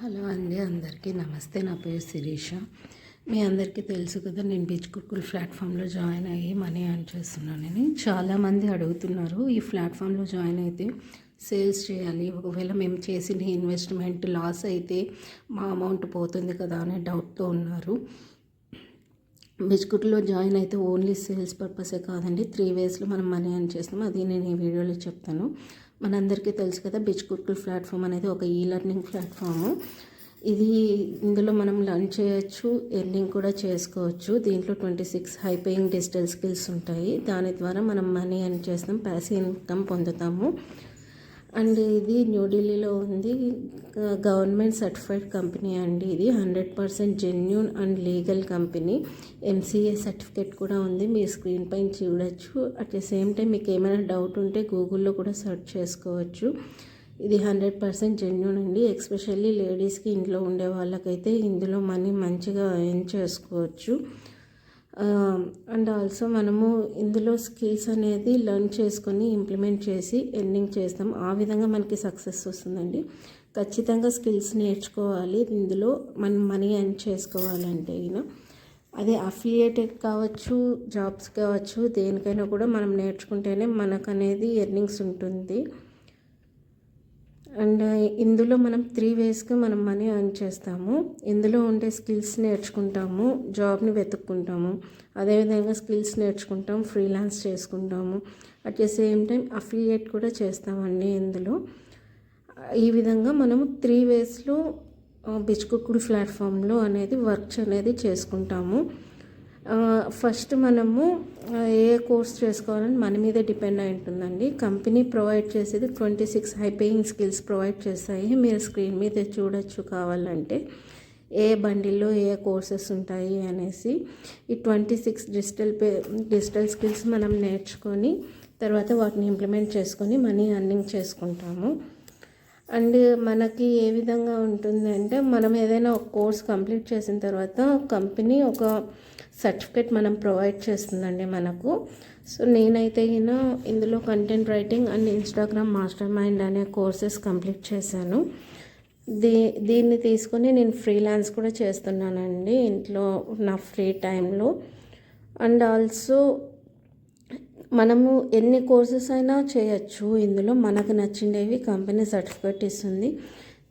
Hello అండి అందరికీ నమస్తే. నా పేరు శిరీష. మీ అందరికీ తెలుసు కదా నేను బీచ్ కుక్కుల్ ప్లాట్ఫామ్లో జాయిన్ అయ్యి మనీ ఎర్న్ చేస్తున్నానని చాలామంది అడుగుతున్నారు ఈ ప్లాట్ఫామ్లో జాయిన్ అయితే సేల్స్ చేయాలి. ఒకవేళ మేము చేసిన ఇన్వెస్ట్మెంట్ లాస్ అయితే మా అమౌంట్ పోతుంది కదా అనే డౌట్తో ఉన్నారు. బిస్కుట్లో జాయిన్ అయితే ఓన్లీ సేల్స్ పర్పసే కాదండి. త్రీ వేస్లో మనం మనీ అని చేస్తాం అది నేను ఈ వీడియోలో చెప్తాను. మనందరికీ తెలుసు కదా బిస్కుట్లు ప్లాట్ఫామ్ అనేది ఒక ఈ లెర్నింగ్ ప్లాట్ఫామ్. ఇది ఇందులో మనం లర్న్ చేయొచ్చు ఎర్నింగ్ కూడా చేసుకోవచ్చు. దీంట్లో twenty six high paying digital skills ఉంటాయి. దాని ద్వారా మనం మనీ అని చేస్తాం ప్యాసివ్ ఇన్కమ్ పొందుతాము. అండ్ ఇది న్యూఢిల్లీలో ఉంది. గవర్నమెంట్ సర్టిఫైడ్ కంపెనీ అండి ఇది. Hundred percent genuine and legal company. MCA certificate కూడా ఉంది. మీరు స్క్రీన్ పైన చూడొచ్చు. అట్ ద సేమ్ టైం మీకు ఏమైనా డౌట్ ఉంటే గూగుల్లో కూడా సెర్చ్ చేసుకోవచ్చు. ఇది హండ్రెడ్ పర్సెంట్ జెన్యున్ అండి. ఎక్స్పెషల్లీ లేడీస్కి ఇంట్లో ఉండే వాళ్ళకైతే ఇందులో మనీ మంచిగా ఎర్న్ చేసుకోవచ్చు. అండ్ ఆల్సో మనము ఇందులో స్కిల్స్ అనేది లర్న్ చేసుకొని ఇంప్లిమెంట్ చేసి ఎండింగ్ చేస్తాం. ఆ విధంగా మనకి సక్సెస్ వస్తుందండి. ఖచ్చితంగా స్కిల్స్ నేర్చుకోవాలి. ఇందులో మనం మనీ ఎర్న్ చేసుకోవాలంటే అయినా అదే అఫిలియేటెడ్ కావచ్చు జాబ్స్ కావచ్చు దేనికైనా కూడా మనం నేర్చుకుంటేనే మనకు అనేది ఎర్నింగ్స్ ఉంటుంది. అండ్ ఇందులో మనం త్రీ వేస్గా మనం మనీ అర్న్ చేస్తాము. ఇందులో ఉండే స్కిల్స్ నేర్చుకుంటాము జాబ్ని వెతుక్కుంటాము. అదేవిధంగా స్కిల్స్ నేర్చుకుంటాం ఫ్రీలాన్స్ చేసుకుంటాము. At the same time affiliate కూడా చేస్తామండి ఇందులో. ఈ విధంగా మనము త్రీ వేస్లో బిచ్కుక్కుడు ప్లాట్ఫామ్లో అనేది వర్క్స్ అనేది చేసుకుంటాము. ఫస్ట్ మనము ఏ కోర్స్ చేసుకోవాలని మన మీద డిపెండ్ అయి ఉంటుందండి. కంపెనీ ప్రొవైడ్ చేసేది twenty six high paying skills provide చేస్తాయి. మీరు స్క్రీన్ మీద చూడొచ్చు కావాలంటే ఏ బండిల్లో ఏ కోర్సెస్ ఉంటాయి అనేసి. ఈ twenty six digital pay digital skills మనం నేర్చుకొని తర్వాత వాటిని ఇంప్లిమెంట్ చేసుకొని మనీ అర్నింగ్ చేసుకుంటాము. అండ్ మనకి ఏ విధంగా ఉంటుంది అంటే మనం ఏదైనా ఒక కోర్స్ కంప్లీట్ చేసిన తర్వాత కంపెనీ ఒక సర్టిఫికేట్ మనం ప్రొవైడ్ చేస్తుందండి మనకు. సో నేనైతే ఈయన ఇందులో content writing and Instagram mastermind అనే కోర్సెస్ కంప్లీట్ చేశాను. దీ దీన్ని తీసుకొని నేను ఫ్రీలాన్స్ కూడా చేస్తున్నానండి ఇంట్లో నా ఫ్రీ టైంలో. అండ్ ఆల్సో మనము ఎన్ని కోర్సెస్ అయినా చేయొచ్చు. ఇందులో మనకు నచ్చిండేవి కంపెనీ సర్టిఫికేట్ ఇస్తుంది.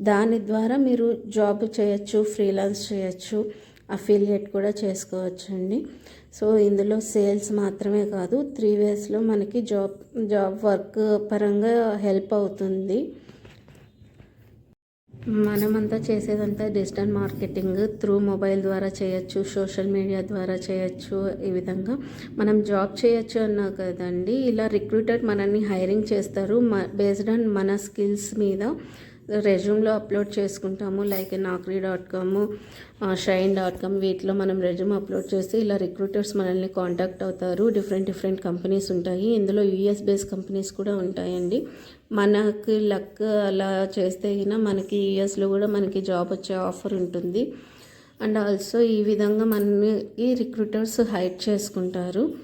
దాని ద్వారా మీరు జాబ్ చేయొచ్చు ఫ్రీలాన్స్ చేయొచ్చు అఫిలియేట్ కూడా చేసుకోవచ్చండి. సో ఇందులో సేల్స్ మాత్రమే కాదు త్రీ వేస్లో మనకి జాబ్ జాబ్ వర్క్ పరంగా హెల్ప్ అవుతుంది. మనమంతా చేసేదంతా డిజిటల్ మార్కెటింగ్ త్రూ మొబైల్ ద్వారా చేయొచ్చు సోషల్ మీడియా ద్వారా చేయొచ్చు ఈ విధంగా మనం జాబ్ చేయొచ్చు అన్నా కదండి. ఇలా రిక్రూటర్ మనల్ని హైరింగ్ చేస్తారు. బేస్డ్ ఆన్ మన స్కిల్స్ మీద రెజ్యూమ్లో అప్లోడ్ చేసుకుంటాము. Like Naukri dot com Shine dot com వీటిలో మనం రెజ్యూమ్ అప్లోడ్ చేసి ఇలా రిక్రూటర్స్ మనల్ని కాంటాక్ట్ అవుతారు. డిఫరెంట్ డిఫరెంట్ కంపెనీస్ ఉంటాయి. ఇందులో యూఎస్ బేస్ కంపెనీస్ కూడా ఉంటాయండి. మనకి లక్ అలా చేస్తే అయినా మనకి యూఎస్లో కూడా మనకి జాబ్ వచ్చే ఆఫర్ ఉంటుంది. అండ్ ఆల్సో ఈ విధంగా మనకి రిక్రూటర్స్ హైడ్ చేసుకుంటారు.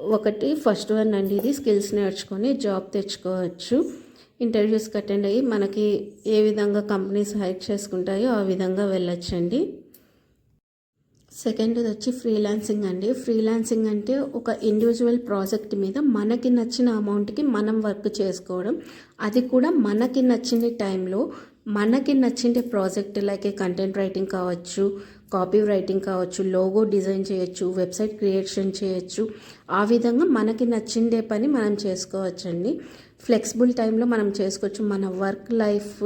ఒకటి ఫస్ట్ వన్ అండి ఇది. స్కిల్స్ నేర్చుకొని జాబ్ తెచ్చుకోవచ్చు. ఇంటర్వ్యూస్కి అటెండ్ అయ్యి మనకి ఏ విధంగా కంపెనీస్ హైక్ చేసుకుంటాయో ఆ విధంగా వెళ్ళొచ్చండి. సెకండ్ వచ్చి ఫ్రీలాన్సింగ్ అండి. ఫ్రీలాన్సింగ్ అంటే ఒక ఇండివిజువల్ ప్రాజెక్ట్ మీద మనకి నచ్చిన అమౌంట్కి మనం వర్క్ చేసుకోవడం. అది కూడా మనకి నచ్చిన టైంలో మనకి నచ్చిండే ప్రాజెక్ట్ లైక్ కంటెంట్ రైటింగ్ కావచ్చు కాపీ రైటింగ్ కావచ్చు లోగో డిజైన్ చేయొచ్చు వెబ్సైట్ క్రియేషన్ చేయొచ్చు. ఆ విధంగా మనకి నచ్చిండే పని మనం చేసుకోవచ్చండి. ఫ్లెక్సిబుల్ టైంలో మనం చేసుకోవచ్చు. మన వర్క్ లైఫ్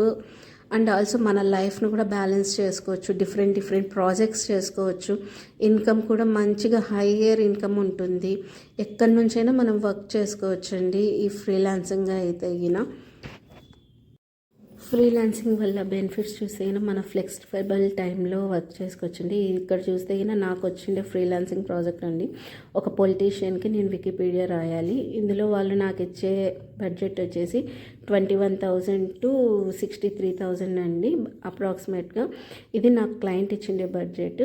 అండ్ ఆల్సో మన లైఫ్ను కూడా బ్యాలెన్స్ చేసుకోవచ్చు. డిఫరెంట్ డిఫరెంట్ ప్రాజెక్ట్స్ చేసుకోవచ్చు. ఇన్కమ్ కూడా మంచిగా హైయర్ ఇన్కమ్ ఉంటుంది. ఎక్కడి నుంచైనా మనం వర్క్ చేసుకోవచ్చండి. ఈ ఫ్రీలాన్సింగ్ అయితే అయినా. ఫ్రీలాన్సింగ్ వల్ల బెనిఫిట్స్ చూస్తే అయినా మన ఫ్లెక్సిబుల్ టైంలో వర్క్ చేసుకోవచ్చండి ఇక్కడ చూస్తే అయినా నాకు వచ్చిండే ఫ్రీలాన్సింగ్ ప్రాజెక్ట్ అండి. ఒక పొలిటీషియన్కి నేను వికీపీడియా రాయాలి. ఇందులో వాళ్ళు నాకు ఇచ్చే బడ్జెట్ వచ్చేసి twenty one thousand to sixty three thousand అండి అప్రాక్సిమేట్గా ఇది నాకు క్లయింట్ ఇచ్చిండే బడ్జెట్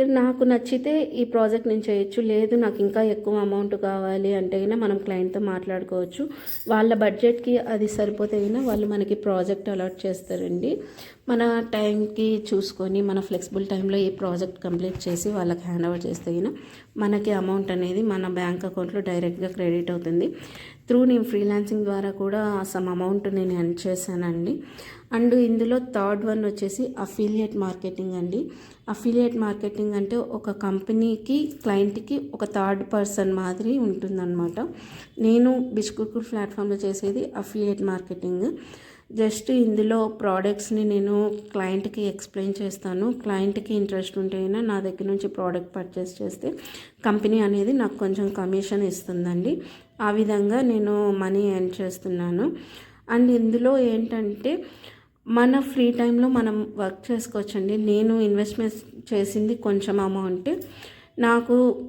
నాకు నచ్చితే ఈ ప్రాజెక్ట్ నేను చేయొచ్చు. లేదు నాకు ఇంకా ఎక్కువ అమౌంట్ కావాలి అంటే అయినా మనం క్లయింట్తో మాట్లాడుకోవచ్చు. వాళ్ళ బడ్జెట్కి అది సరిపోతే అయినా వాళ్ళు మనకి ప్రాజెక్ట్ అలాట్ చేస్తారండి. మన టైంకి చూసుకొని మన ఫ్లెక్సిబుల్ టైంలో ఏ ప్రాజెక్ట్ కంప్లీట్ చేసి వాళ్ళకి హ్యాండ్ ఓవర్ చేస్తే మనకి అమౌంట్ అనేది మన బ్యాంక్ అకౌంట్లో డైరెక్ట్గా క్రెడిట్ అవుతుంది. త్రూ నేను ఫ్రీలాన్సింగ్ ద్వారా కూడా సమ్ అమౌంట్ నేను ఎర్న్ చేశానండి. అండ్ ఇందులో థర్డ్ వన్ వచ్చేసి అఫిలియేట్ మార్కెటింగ్ అండి. అఫిలియేట్ మార్కెటింగ్ అంటే ఒక కంపెనీకి క్లయింట్కి ఒక థర్డ్ పర్సన్ మాదిరి ఉంటుందన్నమాట. నేను బిస్కుకుర్ ప్లాట్ఫామ్లో చేసేది అఫిలియేట్ మార్కెటింగ్. జస్ట్ ఇందులో ప్రోడక్ట్స్ని నేను క్లయింట్కి ఎక్స్ప్లెయిన్ చేస్తాను. క్లయింట్కి ఇంట్రెస్ట్ ఉంటేనే నా దగ్గర నుంచి ప్రోడక్ట్ పర్చేస్ చేస్తే కంపెనీ అనేది నాకు కొంచెం కమిషన్ ఇస్తుందండి. ఆ విధంగా నేను మనీ ఎర్న్ చేస్తున్నాను. అండ్ ఇందులో ఏంటంటే మన ఫ్రీ టైంలో మనం వర్క్ చేసుకోవచ్చండి. నేను ఇన్వెస్ట్మెంట్ చేసింది కొంచెం అమౌంట్. నాకు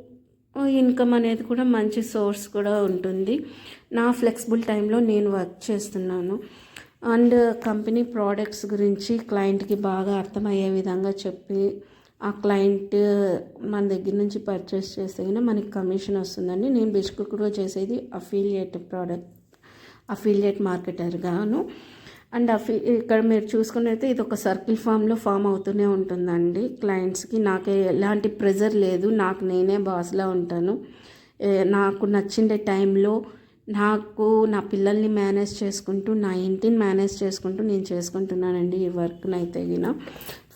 ఇన్కమ్ అనేది కూడా మంచి సోర్స్ కూడా ఉంటుంది. నా ఫ్లెక్సిబుల్ టైంలో నేను వర్క్ చేస్తున్నాను. అండ్ కంపెనీ ప్రోడక్ట్స్ గురించి క్లయింట్కి బాగా అర్థమయ్యే విధంగా చెప్పి ఆ క్లయింట్ మన దగ్గర నుంచి పర్చేస్ చేస్తే మనకి కమిషన్ వస్తుందండి. నేను బిస్కుట్లో చేసేది అఫీలియేట్ ప్రోడక్ట్ అఫిలియేట్ మార్కెటర్గాను అండ్ అఫి ఇక్కడ మీరు చూసుకున్నైతే ఇది ఒక సర్కిల్ ఫామ్లో ఫామ్ అవుతూనే ఉంటుందండి క్లయింట్స్కి. నాకు ఎలాంటి ప్రెజర్ లేదు. నాకు నేనే బాస్లా ఉంటాను. నాకు నచ్చిండే టైంలో నాకు నా పిల్లల్ని మేనేజ్ చేసుకుంటూ నా ఇంటిని మేనేజ్ చేసుకుంటూ నేను చేసుకుంటున్నానండి ఈ వర్క్ని అయితే గిన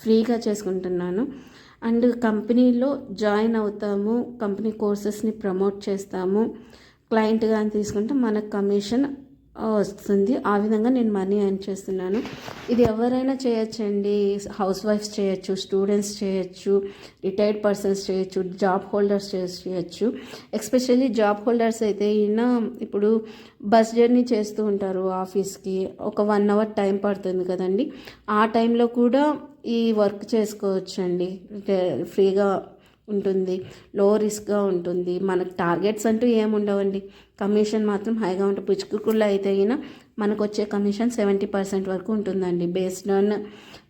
ఫ్రీగా చేసుకుంటున్నాను. అండ్ కంపెనీలో జాయిన్ అవుతాము కంపెనీ కోర్సెస్ని ప్రమోట్ చేస్తాము. క్లయింట్ కానీ తీసుకుంటే మనకు కమిషన్ వస్తుంది. ఆ విధంగా నేను మనీ ఎర్న్ చేస్తున్నాను. ఇది ఎవరైనా చేయొచ్చండి. హౌస్ వైఫ్స్ చేయొచ్చు స్టూడెంట్స్ చేయొచ్చు రిటైర్డ్ పర్సన్స్ చేయొచ్చు జాబ్ హోల్డర్స్ చేయొచ్చు. ఎస్పెషల్లీ జాబ్ హోల్డర్స్ అయితే ఈయన ఇప్పుడు బస్ జర్నీ చేస్తూ ఉంటారు ఆఫీస్కి ఒక వన్ అవర్ టైం పడుతుంది కదండి. ఆ టైంలో కూడా ఈ వర్క్ చేసుకోవచ్చండి. ఫ్రీగా ఉంటుంది లో రిస్క్గా ఉంటుంది. మనకు టార్గెట్స్ అంటూ ఏముండవండి కమిషన్ మాత్రం హైగా ఉంటుంది పుచ్చుకుల్లో అయితే అయినా మనకు వచ్చే కమిషన్ సెవెంటీ పర్సెంట్ వరకు ఉంటుందండి. బేస్డ్ ఆన్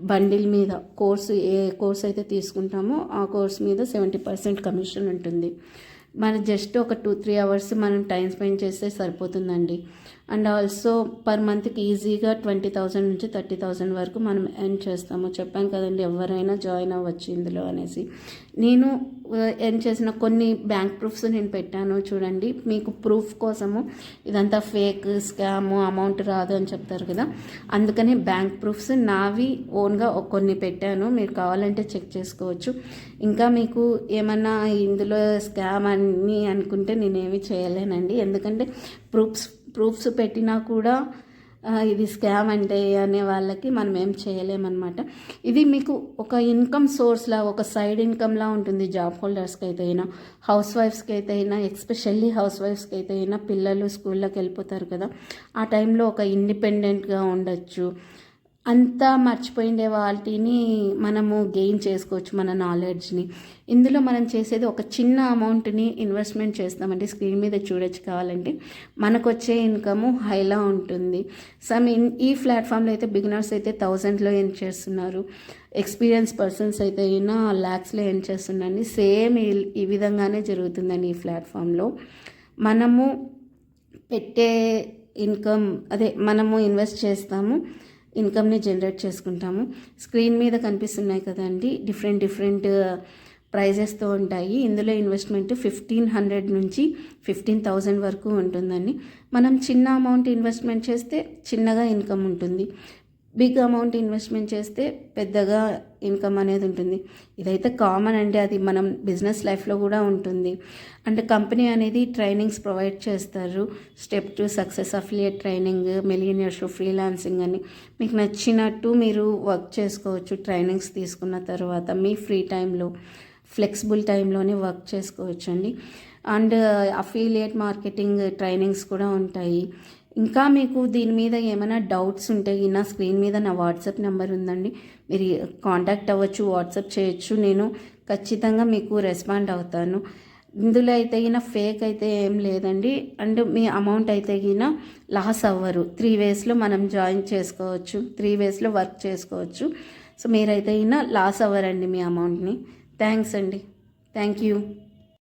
బండిల్ మీద కోర్సు ఏ కోర్స్ అయితే తీసుకుంటామో ఆ కోర్స్ మీద సెవెంటీ పర్సెంట్ కమిషన్ ఉంటుంది. మన జస్ట్ ఒక టూ త్రీ అవర్స్ మనం టైం స్పెండ్ చేస్తే సరిపోతుందండి. అండ్ ఆల్సో పర్ మంత్కి ఈజీగా ట్వంటీ థౌజండ్ నుంచి థర్టీ థౌజండ్ వరకు మనం ఎర్న్ చేస్తాము. చెప్పాను కదండి ఎవరైనా జాయిన్ అవ్వచ్చు ఇందులో అనేసి. నేను ఎర్న్ చేసిన కొన్ని బ్యాంక్ ప్రూఫ్స్ నేను పెట్టాను చూడండి. మీకు ప్రూఫ్ కోసము ఇదంతా ఫేక్ స్కామ్ అమౌంట్ రాదు అని చెప్తారు కదా. అందుకనే బ్యాంక్ ప్రూఫ్స్ నావి ఓన్గా కొన్ని పెట్టాను. మీరు కావాలంటే చెక్ చేసుకోవచ్చు. ఇంకా మీకు ఏమన్నా ఇందులో స్కామ్ అని అనుకుంటే నేనేమి చేయలేనండి. ఎందుకంటే ప్రూఫ్స్ ప్రూఫ్స్ పెట్టినా కూడా ఇది స్కామ్ అంటే అనే వాళ్ళకి మనం ఏం చేయలేమన్నమాట. ఇది మీకు ఒక ఇన్కమ్ సోర్స్లా ఒక సైడ్ ఇన్కమ్లా ఉంటుంది జాబ్ హోల్డర్స్కి అయితే అయినా హౌస్ వైఫ్స్కి అయితే అయినా ఎస్పెషల్లీ హౌస్ వైఫ్స్కి అయితే అయినా పిల్లలు స్కూల్లోకి వెళ్ళిపోతారు కదా. ఆ టైంలో ఒక ఇండిపెండెంట్గా ఉండొచ్చు. అంతా మర్చిపోయిండే వాటిని మనము గెయిన్ చేసుకోవచ్చు మన నాలెడ్జ్ని ఇందులో మనం చేసేది ఒక చిన్న అమౌంట్ని ఇన్వెస్ట్మెంట్ చేస్తామంటే స్క్రీన్ మీద చూడొచ్చు కావాలంటే. మనకు వచ్చే ఇన్కమ్ హైలా ఉంటుంది. సమ్ ఇన్ ఈ ప్లాట్ఫామ్లో అయితే బిగినర్స్ అయితే థౌజండ్లో ఎన్ చేస్తున్నారు. ఎక్స్పీరియన్స్ పర్సన్స్ అయితే అయినా ల్యాక్స్లో ఎన్ చేస్తున్నారని సేమ్ ఈ విధంగానే జరుగుతుందండి ఈ ప్లాట్ఫామ్లో మనము పెట్టే ఇన్కమ్ అదే మనము ఇన్వెస్ట్ చేస్తాము. ఇన్కమ్ని జనరేట్ చేసుకుంటాము. స్క్రీన్ మీద కనిపిస్తున్నాయి కదండి డిఫరెంట్ డిఫరెంట్ ప్రైజెస్తో ఉంటాయి. ఇందులో ఇన్వెస్ట్మెంట్ ఫిఫ్టీన్ హండ్రెడ్ నుంచి ఫిఫ్టీన్ థౌజండ్ వరకు ఉంటుందండి. మనం చిన్న అమౌంట్ ఇన్వెస్ట్మెంట్ చేస్తే చిన్నగా ఇన్కమ్ ఉంటుంది. బిగ్ అమౌంట్ ఇన్వెస్ట్మెంట్ చేస్తే పెద్దగా ఇన్కమ్ అనేది ఉంటుంది. ఇదైతే కామన్ అంటే అది మనం బిజినెస్ లైఫ్లో కూడా ఉంటుంది. అంటే కంపెనీ అనేది ట్రైనింగ్స్ ప్రొవైడ్ చేస్తారు. Step to success affiliate training millionaires freelancing అని. మీకు నచ్చినట్టు మీరు వర్క్ చేసుకోవచ్చు ట్రైనింగ్స్ తీసుకున్న తర్వాత మీ ఫ్రీ టైంలో ఫ్లెక్సిబుల్ టైంలోనే వర్క్ చేసుకోవచ్చు అండి అండ్ అఫిలియేట్ మార్కెటింగ్ ట్రైనింగ్స్ కూడా ఉంటాయి. ఇంకా మీకు దీని మీద ఏమైనా డౌట్స్ ఉంటే నా స్క్రీన్ మీద నా వాట్సాప్ నెంబర్ ఉందండి. మీరు కాంటాక్ట్ అవ్వచ్చు వాట్సాప్ చేయొచ్చు. నేను ఖచ్చితంగా మీకు రెస్పాండ్ అవుతాను. ఇందులో అయితే గిన ఫేక్ అయితే ఏం లేదండి. అండ్ మీ అమౌంట్ అయితే గిన లాస్ అవ్వరు. త్రీ వేస్లో మనం జాయిన్ చేసుకోవచ్చు. త్రీ వేస్లో వర్క్ చేసుకోవచ్చు. సో మీరైతే గిన లాస్ అవ్వరండి మీ అమౌంట్ని. థ్యాంక్స్ అండి. Thank you.